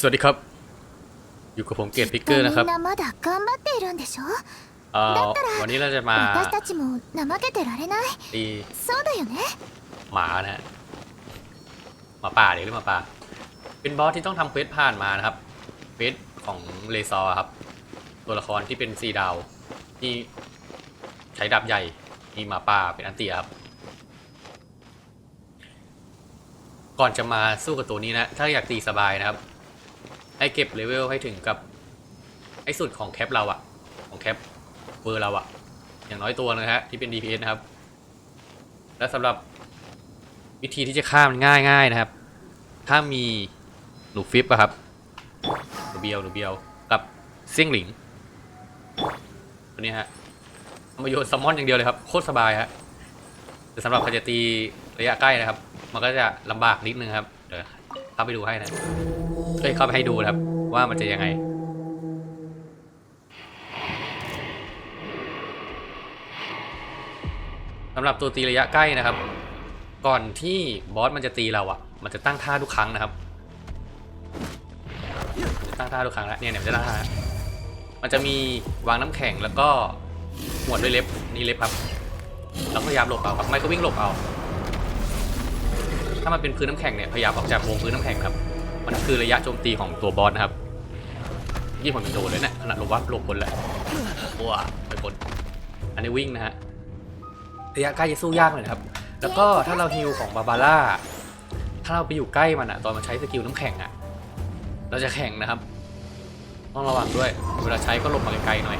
สวัสดีครับ อยู่กับผมเกตพิกเกอร์นะครับวันนี้เราจะมาตีหมานะฮะหมาป่าหรือหมาป่า เป็นบอสที่ต้องทำเฟสผ่านมานะครับเฟสของเลซอร์ครับ ตัวละครที่เป็นซีดาวที่ใช้ดาบใหญ่มีหมาป่าเป็นอันเตียครับก่อนจะมาสู้กับตัวนี้นะ ถ้าอยากตีสบายนะครับ ให้เก็บเลเวลให้ถึงกับ ไอ้สุดของแคปเราอะของแคปเวอร์เราอะอย่างน้อยตัวนะฮะที่เป็น DPS นะครับ และสำหรับวิธีที่จะฆ่ามันง่ายๆนะครับ ถ้ามีหนูฟิปอะครับหนูเบียวหนูเบียวกับเซี่ยงหลิงตัวนี้ฮะมาโยนซัมมอนอย่างเดียวเลยครับโคตรสบายฮะแต่สำหรับใครจะตีระยะใกล้นะครับ มันก็จะลำบากนิดนึงครับเดี๋ยวเข้าไปดูให้นะ เอ้ยเข้าไปให้ดูครับ ว่ามันจะยังไง สำหรับตัวตีระยะใกล้นะครับ ก่อนที่บอสมันจะตีเราอะ่ะมันจะตั้งท่าทุกครั้งนะครับตั้งท่าทุกครั้งแล้วเนี่ยเนี่ยมันจะตั้งท่ามันจะมีวางน้ำแข็งแล้วก็หวดด้วยเล็บนี่เล็บครับแล้วพยายามหลบเอาครับไม่ก็วิ่งหลบเอา ถ้ามันเป็นพื้นน้ำแข็งเนี่ยพยายามออกจากวงพื้นน้ำแข็งครับ มันคือระยะโจมตีของตัวบอสนะครับยี่ผมยังโดนเลยเนะี่ยขนาดลบวับหลบคนเลยว้าไปคนอันนี้วิ่งนะฮะระยะใกล้จะสู้ยากหน่อยครับ แล้วก็ถ้าเราฮิวของบาบาร่าถ้าเราไปอยู่ใกล้มันอะตอนมันใช้สกิลน้ำแข็งอะเราจะแข่งนะครับ ต้องระวังด้วย เวลาใช้ก็หลบมาไกลๆหน่อย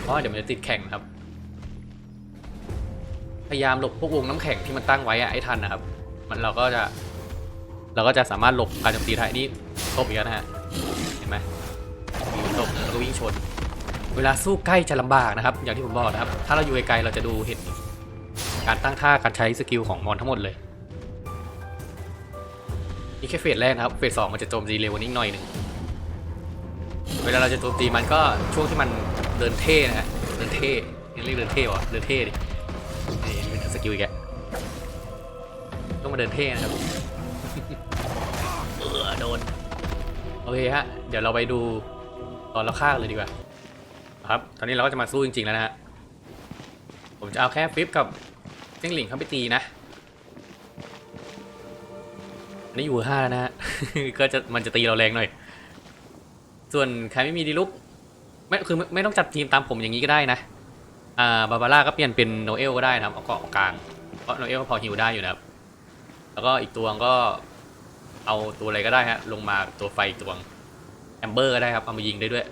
เพราะเดี๋ยวมันจะติดแข่งครับ พยายามหลบพวกวงน้ำแข็งที่มันตั้งไว้อะให้ทันนะครับ มันเราก็จะ เราก็จะสามารถหลบการโจมตีได้นี่ตบอีกแล้วนะฮะเห็นไหมมีตบแล้วก็วิ่งชน เวลาสู้ใกล้จะลำบากนะครับ อย่างที่ผมบอกนะครับ ถ้าเราอยู่ไกลๆเราจะดูเห็นการตั้งท่าการใช้สกิลของมอนทั้งหมดเลยนี่แค่เฟสแรกนะครับ เฟสสองมันจะโจมตีเร็วกว่านี้อีกหน่อยหนึ่ง เวลาเราจะโจมตีมันก็ช่วงที่มันเดินเท่นะฮะ เดินเท่ยังเรียกเดินเท่วะเดินเท่ดินี่เป็นสกิลอีกแกต้องมาเดินเท่นะครับ อเคฮะ เดี๋ยวเราไปดูตอนเราฆ่าเลยดีกว่า ครับ ตอนนี้เราก็จะมาสู้จริงๆแล้วนะฮะ ผมจะเอาแค่ฟิปกับเจิ้งหลิงเข้าไปตีนะอันนี้อยู่ห้าแล้วนะฮะ ก็จะมันจะตีเราแรงหน่อย ส่วนใครไม่มีดีลุกไม่คือไม่ไม่ต้องจัดทีมตามผมอย่างนี้ก็ได้นะ อ่า บาบาร่าก็เปลี่ยนเป็นโนเอลก็ได้นะครับเอาเกาะกลาง เพราะโนเอลก็พอฮิวได้อยู่นะครับ แล้วก็อีกตัวก็ เอาตัวอะไรก็ได้ฮะลงมาตัวไฟตัวงแอมเบอร์ก็ได้ครับเอามายิงได้ด้วย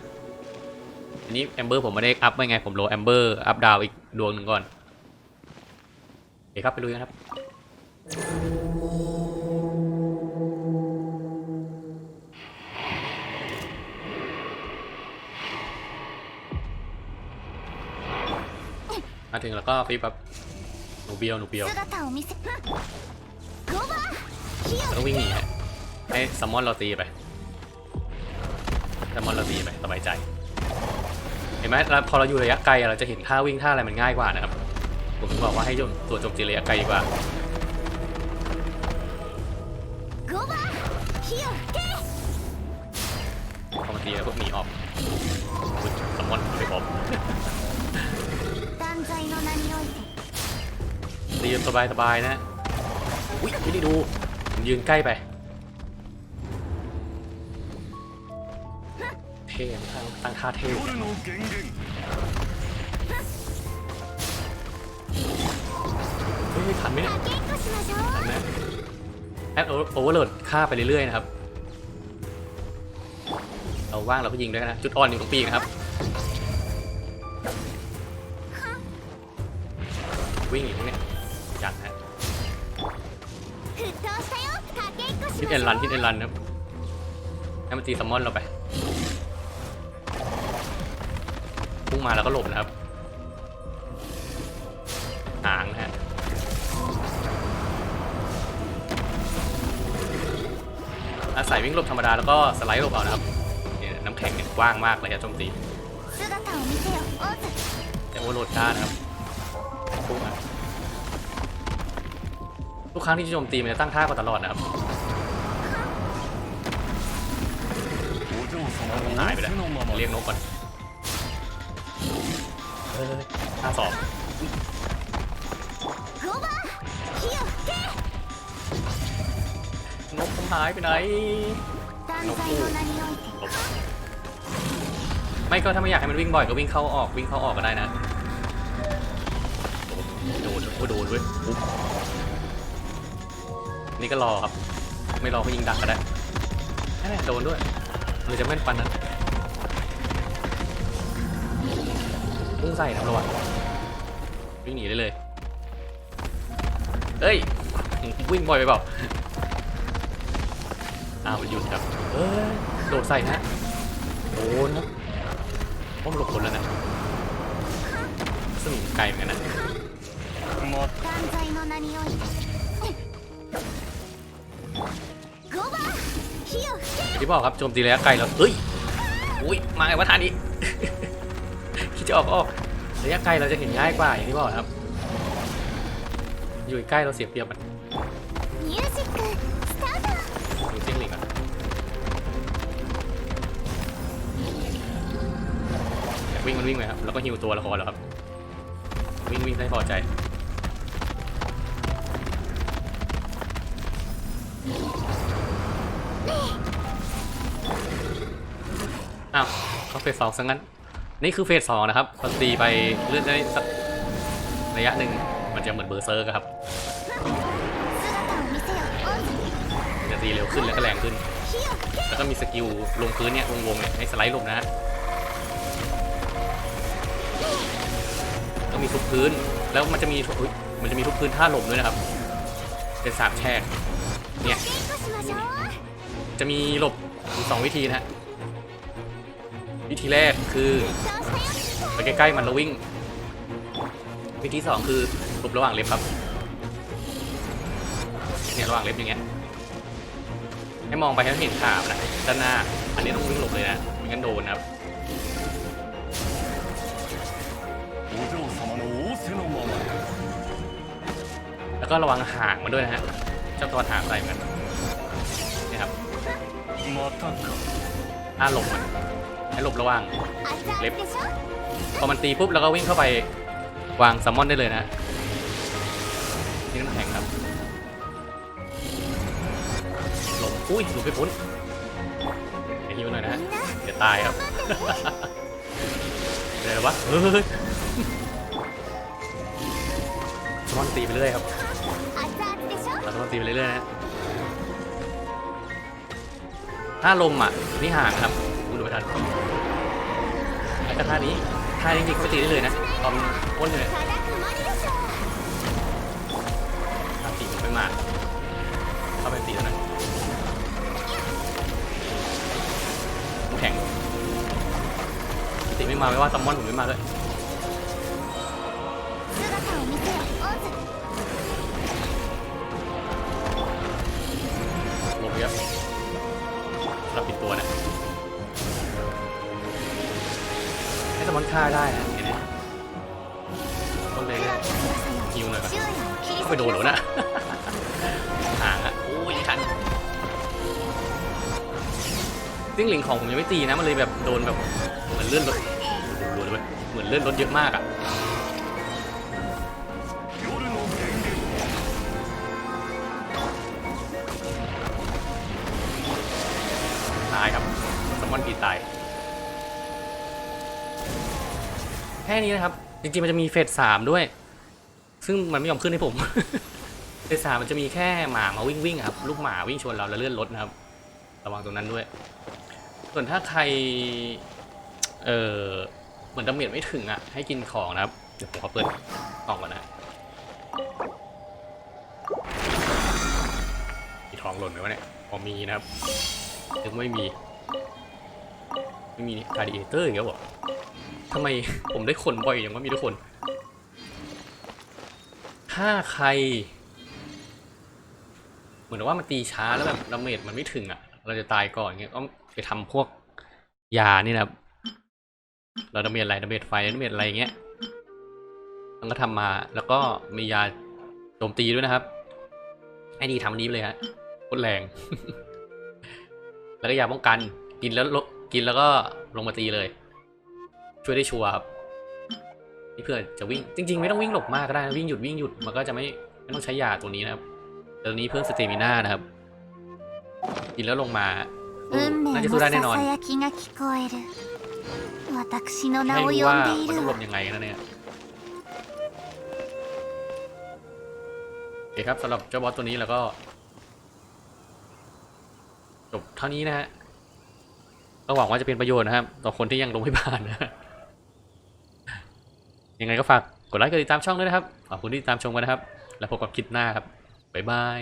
อันนี้แอมเบอร์ผมไม่ได้อัพไว้ไงผมโลแอมเบอร์อัพดาวอีกดวงหนึ่งก่อนเดี๋ยวครับไปดูกันครับมาถึงแล้วก็ฟีบแบบหนูเบียวหนูเบียวแล้ววิ่งหนีฮะ ให้แมอนเราตีไปสมอนเราตีไปสบายใจ เห็นไหมพอเราอยู่ระยะไกลเราจะเห็นท่าวิ่งท่าอะไรมันง่ายกว่านะครับ ผมถึงบอกว่าให้ตัวโจมตีระยะไกลดีกว่าพอมาตีแล้วพวกหนีออกสซมมอนไปอบตีสบายสบายนะ อุ้ยไม่ได้ดู ผมยืนใกล้ไป ท่ตั้งตั้งค่าเท่เฮ้ยทันไหมเนี่ยทันไหมแอดโอเวอร์โหลดฆ่าไปเรื่อยๆนะครับ เราว่างเราก็ยิงด้วยนะ จุดอ่อนอยู่ตรงปีกนะครับ วิ่งอยู่ตรงนี้ยจัดฮะฮิตเอ็นรันฮิตเอ็นรันนะครับให้มันตีซัมมอนเราไปุ่งมาแล้วก็หลบนะครับหางนะฮะอาศัยวิ่งหลบธรรมดาแล้วก็สไลด์หลบเอานะครับน้ำแข็งเนี่ยกว้างมากเลยครับโจมตีแต่โอโรดด้านะครับพุ่งมาทุกครั้งที่โจมตีมันจะตั้งท่ากว่าตลอดนะครับหายไปแล้วเรียกนกก่อน เฮ้ยห้าสองนกหายไปไหน นกไม่ก็ถ้าไม่อยากให้มันวิ่งบ่อยก็วิ่งเข้าออกวิ่งเข้าออกก็ได้นะโดนโดนดนเว้ยนี่ก็รอครับ ไม่รอก็ยิงดักก็ได้โดนด้วยหรือจะไม่นปันนั้น พึ่งใส่นะรวังวิ่งหนีได้เลยเฮ้ยวิ่งบ่อยไปเปล่าอ้าวหยุดครับเฮ้โดดใส่นะโดนนะพุ่มหลบคนแล้วนะสนุกไกลเหมือนกันนะหมดที่บอกครับโจมตีระยะไกลแล้วเฮ้ยอุ้ยมาไงวะท่านี้ จะออกออกระยะไกลเราจะเห็นง่ายกว่าอย่างที่บอกครับ อยู่ใกล้เราเสียเปรียบมันดูเสียงหลีกก่อนอยากวิ่งมันวิ่งไปครับ แล้วก็หิวตัวละครแล้วครับ วิ่งวิ่งได้พอใจอ้าวเขาไปฟอกซะงั้น นี่คือเฟสสองนะครับพอตีไปเลื่อนได้สักระยะหนึ่งมันจะเหมือนเบอร์เซอร์ครับจะตีเร็วขึ้นแล้วก็แรงขึ้น แล้วก็มีสกิลลงพื้นเนี่ยวงๆเนี่ยให้สไลด์ลงนะฮะก็มีทุบพื้นแล้วมันจะมีมันจะมีทุบพื้นท่าหลบด้วยนะครับ เป็นสาบแฉกเนี่ยจะมีหลบสองวิธีนะฮะ วิธีแรกคือไปใกล้ๆมันแล้ววิ่ง วิธีสองคือหลบระหว่างเล็บครับเนี่ยระหว่างเล็บอย่างเงี้ยให้มองไปให้เห็นขาบนะด้านหน้า อันนี้ต้องวิ่งหลบเลยนะไม่งั้นโดนครับแล้วก็ระวังห่างมันด้วยนะฮะเจ้าตัวห่างใส่มันนี่ครับถ้าหลบมัน ให้หลบระวังเล็บพอมันตีปุ๊บเราก็วิ่งเข้าไปวางซัมมอนได้เลยนะนี่น้ำแข็งครับหลบอุ้ยหลบไปพ้นอย่หน่อยนะเดี๋ยวตายครับเดี๋ยววะเฮ้ยซัมมอนตีไปเรื่อยครับเซัมมอนตีไปเรื่อยๆนะถ้าลมอะนี่ห่างครับ ทันอาจจะท่านี้ท่านี้จริงๆเขาไปตีได้เลยนะตอนพ้นเลยท่าตีผมไปมาเข้าไปตีแล้วนะผมแข็งตีไม่มาไม่ว่าซัมมอนผมไม่มาด้วยลงเยอะเราปิดตัวนะ มอนฆ่าได้นะต้องเลยฮิวหน่อยก่นเข้าไปโดนหรอนะห่างอะโอ้ยทันจิ้งหลิงของผมยังไม่ตีนะ มันเลยแบบโดนแบบเหมือนเลื่อนรถดูดนเลยเหมือนเลื่อนรถเยอะมากอะตายครับสมอนกีตาย แค่นี้นะครับ จริงๆมันจะมีเฟสสามด้วย ซึ่งมันไม่ยอมขึ้นให้ผม เฟสสามมันจะมีแค่หมามาวิ่งวิ่งครับ ลูกหมาวิ่งชนเราแล้วเลื่อนรถนะครับ ระวังตรงนั้นด้วย ส่วนถ้าใคร เออเหมือนดาเมจไม่ถึงอะ ให้กินของนะครับ เดี๋ยวผมขอเปิดกล่องก่อนนะมีทองหล่นไหมวะเนี่ยพอมีนะครับยังไม่มี ไม่มีคาร์ดิเอเตอร์อีกแล้วเหรอ ทำไมผมได้คนบ่อยอย่างว่ามีทุกคน ถ้าใคร เหมือนว่ามันตีช้าแล้วแบบดาเมจมันไม่ถึงอะ เราจะตายก่อนเงี้ยก็ไปทำพวกยานี่นะเราดาเมจอะไรดาเมจไฟดาเมจอะไรเงี้ยมันก็ทำมาแล้วก็มียาโจมตีด้วยนะครับไอ้นี่ทำอันนี้เลยฮะโคตรแรง แล้วก็ยาป้องกันกินแล้วกินแล้วก็ลงมาตีเลย ช่วยได้ชัวร์ครับนี่เพื่อจะวิ่งจริง ๆ ไม่ต้องวิ่งหลบมากก็ได้วิ่งหยุดวิ่งหยุดมันก็จะไม่ไม่ต้องใช้ยาตัวนี้นะครับตัวนี้เพิ่มสเตมิน่านะครับ กินแล้วลงมาน่าจะสู้ได้แน่นอนไม่รู้ว่าจะนงหลบยังไงนะเนี่ยโอเคครับสำหรับเจ้าบอสตัวนี้แล้วก็จบเท่านี้นะฮะก็หวังว่าจะเป็นประโยชน์นะครับ ต่อคนที่ยังลงไม่ผ่านนะ ยังไงก็ฝากกดไลค์กดติดตามช่องด้วยนะครับ ขอบคุณที่ติดตามชมกันนะครับ แล้วพบกับคลิปหน้าครับ บ๊ายบาย